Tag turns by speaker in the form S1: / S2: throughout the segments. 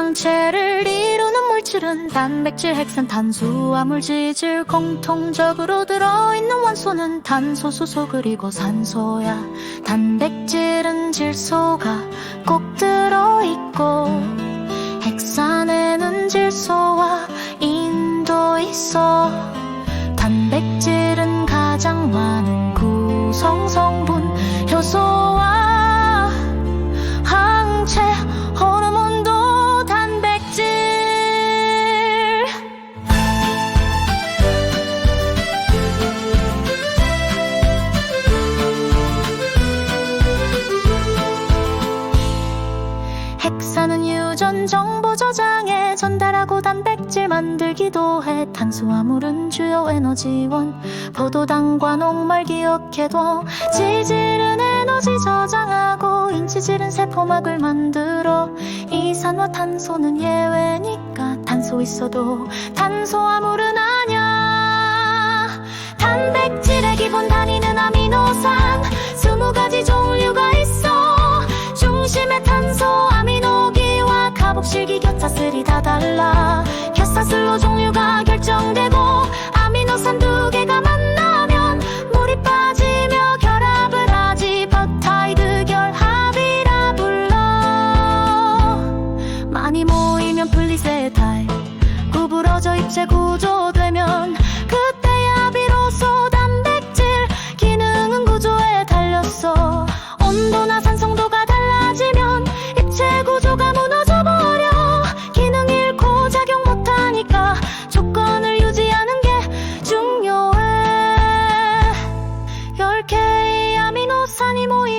S1: 생명체를 이루는 물질은 단백질, 핵산, 탄수 화물, 지질 공통적으로 들어있는 원소는 탄소, 수소 그리고 산소야. 단백질은 질소가 꼭 들어있고 핵산에는 질소와 인도 있어. 단백질은 가장 많은 구성 성 정보 저장에 전달하고 단백질 만들기도 해. 탄수화물은 주요 에너지원. 포도당과 녹말 기억해둬. 지질은 에너지 저장하고 인지질은 세포막을 만들어. 이산화탄소는 예외니까 탄소 있어도 탄수화물은 복실기 겨차슬이 다 달라. 겨사슬로 종류가 결정되고 아미노산 두 개가 만나면 물이 빠지며 결합을 하지. 펩타이드 결합이라 불러. 많이 모이면 플리세타일 구부러져 입체 구조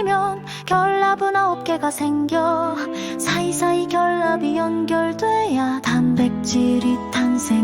S1: 모이면 결합은 9개가 생겨. 사이사이 결합이 연결돼야 단백질이 탄생하